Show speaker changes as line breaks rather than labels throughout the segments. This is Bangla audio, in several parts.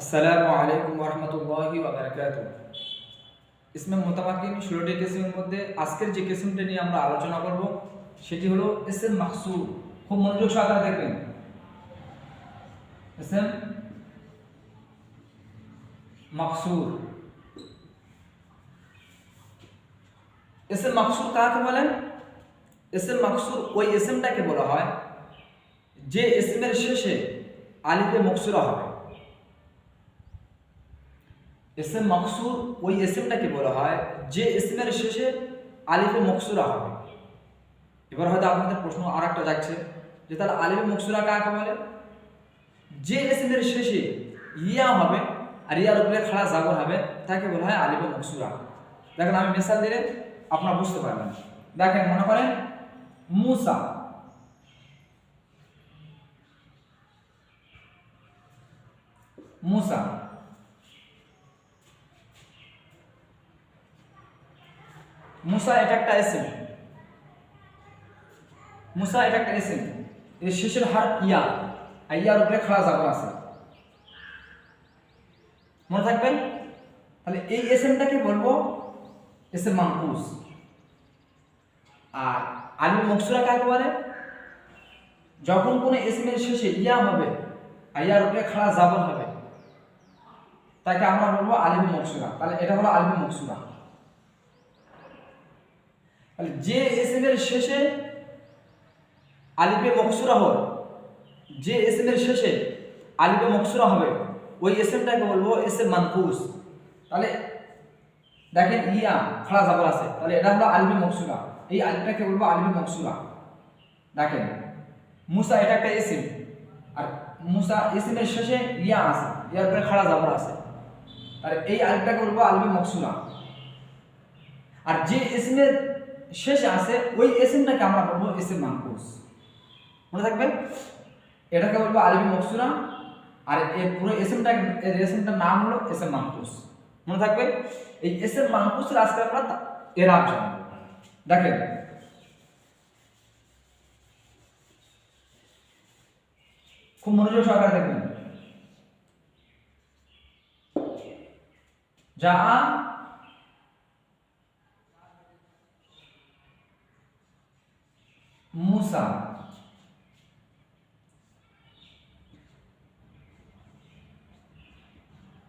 আসসালামু আলাইকুম রহমতুল্লাহি ওবরাকাত ইসমে মোতামাকিন ষোলোটি কিসিমের মধ্যে আজকের যে কিসিমটা নিয়ে আমরা আলোচনা করব, সেটি হলো এসএম মাকসুর। খুব মনোযোগ সহকারে দেখবেন। S M Maksur. SM Maksur কাকে বলেন? এসএম মাকসুর ওই এসএমটাকে বলা হয়, যে এসএমের শেষে আলিফে মকসুরা হবে। এসএম মকসুর, ওই এসএমটাকে বলা হয়, যে এসএমের শেষে আলিফে মকসুরা হবে। এবার হয়তো আপনাদের প্রশ্ন আর একটা যাচ্ছে, যে তাহলে আলিফে মকসুরা কাকে বলে? যে এসএমের শেষে ইয়া হবে, আর ইয়ার উপরে খাড়া জাগর হবে, তাকে বলা হয় আলিফে মকসুরা। দেখেন আমি মিসাল দিলে আপনারা বুঝতে পারবেন। দেখেন, মনে করেন মুসা। মুসা। মুসা এটা একটা এসএম মুসা এটা একটা এসএম এর শেষের হার ইয়া, আর ইয়ার উপরে খাড়া জাগর আছে। মনে থাকবেন তাহলে এই এসএমটাকে বলব এসএম মানকুস আর আলিম মকসুরা কাকে বলে? যখন কোনো এসএম এর শেষে ইয়া হবে, আর ইয়ার উপরে খাড়া জাবর হবে, তাকে আমরা বলব আলিম মকসুরা তাহলে এটা হলো আলিম মকসুরা তাহলে যে এসএম এর শেষে আলিফে মকসুরা হল, যে এসএম এর শেষে আলিফে মকসুরা হবে, ওই এসএমটাকে বলব এসএম মানকুস। তাহলে দেখেন ইয়া, খাড়া জাবর আছে। তাহলে এটা হলো আলিফে মকসুরা। এই আলিফটাকে বলব আলিফে মকসুরা। দেখেন, মুসা এটা একটা এসএম। আর মুসা এসএম এর শেষে ইয়া আছে, ইয়ার উপরে খাড়া জাবর আছে। তাহলে এই আলিফটাকে বলব আলিফে মকসুরা। আর যে এসএম এর শেষে আছে, ওই এসএমটাকে আমরা বলব এসএম মানকুস মনে থাকবে? এটাকে বলব আলিফে মকসুরা, আর এর পুরো এসএমটা, এর এসএমটার নাম হলো এসএম মানকুস মনে থাকবে? এই এসএম মানকুসের আজকে আমরা তা- এরাব জানব। দেখেন। খুব মনোযোগ সহকারে দেখবেন। যা মুসা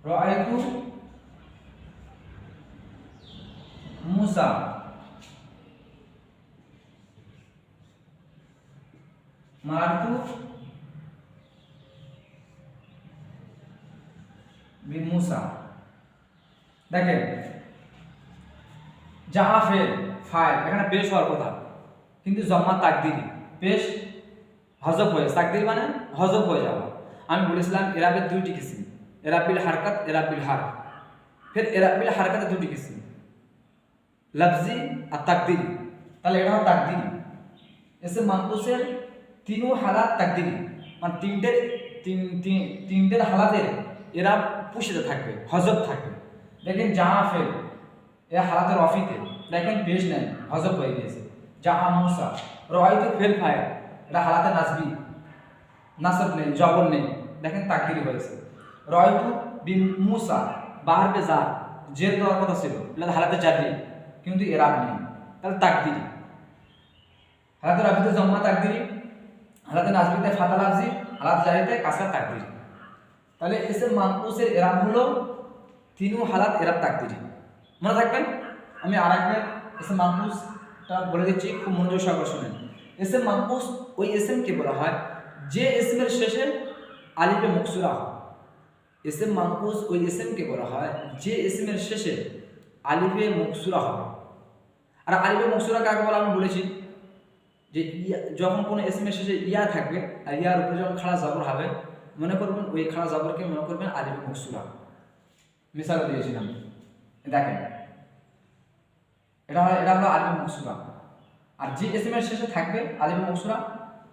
রাআইতু মুসা মারতু বিমুসা দেখেন যাহা ফেল ফাইল এখানে পেশ হওয়ার কথা। কিন্তু জম্মা তাকদিরি বেশ হজব হয়ে তাকদির মানে হজব হয়ে যাওয়া। আমি বলেছিলাম, এরাবের দুইটি কিসিম। এরাবিল হারকাত, এরাবিল হার। ফের এরাবিল হারকাতের দুটি কিসিম। লফজি আর তাকদিরি। তাহলে এটা হলো তাকদিরি। এসে মানকুসের তিনও হালাত তাকদিরি। মানে তিনটের তিন তিন- তিনটের হালাতের এরা পুষিতে থাকবে, হজব থাকবে। দেখেন জাহা ফেল এরা হালাতের অফিতে। দেখেন পেশ নেই, হজব হয়ে গিয়েছে। জাহা মুসা রয়তো ফেল ফায় এটা হালাতে নাসবি নাসব নেই, জবর নেই। দেখেন তাকদিরি হয়েছে। রয়তু বি মুসা, বাহার পে যা জের দেওয়ার কথা ছিল, এটা হালাতে জারি কিন্তু এরাব নেই। তাহলে তাকদিরি। হালাতে রাবিতে জম্মা তাকদিরি, হালাতে নাসবিতে ফাতা লাফজি, হালাত জারিতে কাসার তাকদিরি। তাহলে এসে মানকুসের এরাব হলো তিনু হালাত এরাব তাকদিরি। মনে থাকবেন? আমি আর একবার এসে মানকুসটা বলে দিচ্ছি, খুব মনোযোগ সহকারে শুনেন। এসে মানকুস ওই এস এমকে বলা হয়, যে এসএম এর শেষে আলিফে মুকসুরা। হয় এসএম মানকুস ওই এস এমকে বলা হয়, যে এসএম এর শেষে আলিফে মুকসুরা হবে। আর আলিফে মুকসুরা কাকে বলা আমি বলেছি? যে ইয়া, যখন কোনো এসএম এর শেষে ইয়া থাকবে, আর ইয়ার উপরে যখন খাড়া জবর হবে, মনে করবেন ওই খাড়া জবরকে মনে করবেন আলিফে মুকসুরা। মিসাল দিয়েছিলাম। দেখেন এটা হলো এটা হলো আলিম মুকসুরা আর যে এসএম এর শেষে থাকবে আলিম মুকসুরা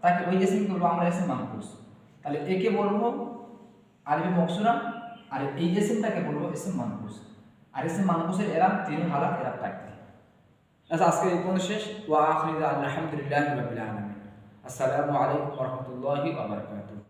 তাকে ওই এসএম বলব আমরা এসএম মানকুস তাহলে একে বলব আলিফে মকসুরা আর এই এসএমটাকে বলব এসএম মানকুস আর এসএম মানকুসের এরাম তিন হালাত এরাম থাকবে। আচ্ছা আজকে এই পর্যন্ত শেষ। ওয়া আখিরি আলহামদুলিল্লাহি রাব্বিল আলামিন। আসসালামু আলাইকুম ওয়া রাহমাতুল্লাহি ওয়া বারাকাতুহু।